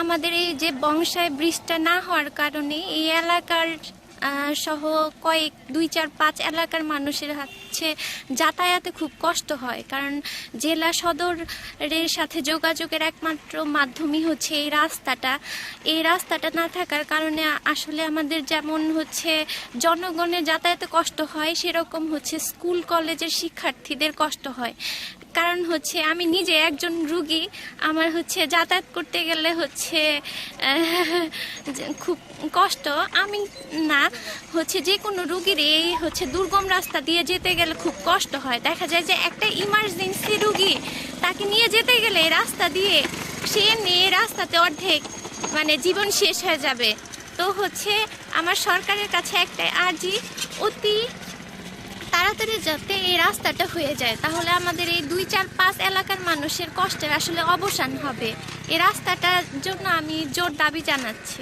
আমাদের এই যে বংশায় ব্রিজটা না হওয়ার কারণে এই এলাকার সহ কয়েক, দুই, চার, পাঁচ এলাকার মানুষের হচ্ছে যাতায়াতে খুব কষ্ট হয়। কারণ জেলা সদরের সাথে যোগাযোগের একমাত্র মাধ্যমই হচ্ছে এই রাস্তাটা। এই রাস্তাটা না থাকার কারণে আসলে আমাদের যেমন হচ্ছে জনগণের যাতায়াতে কষ্ট হয়, সেরকম হচ্ছে স্কুল, কলেজের শিক্ষার্থীদের কষ্ট হয়। কারণ হচ্ছে আমি নিজে একজন রুগী। আমার হচ্ছে যাতায়াত করতে গেলে হচ্ছে খুব কষ্ট। আমি না, হচ্ছে যে কোনো রুগীর এই হচ্ছে দুর্গম রাস্তা দিয়ে যেতে গেলে খুব কষ্ট হয়। দেখা যায় যে একটা ইমার্জেন্সি রুগী তাকে নিয়ে যেতে গেলে রাস্তা দিয়ে সে নিয়ে রাস্তাতে অর্ধেক মানে জীবন শেষ হয়ে যাবে। তো হচ্ছে আমার সরকারের কাছে একটা আর্জি অতি তাড়াতাড়ি যাতে এই রাস্তাটা হয়ে যায়, তাহলে আমাদের এই দুই চার পাঁচ এলাকার মানুষের কষ্টের আসলে অবসান হবে। এই রাস্তাটার জন্য আমি জোর দাবি জানাচ্ছি।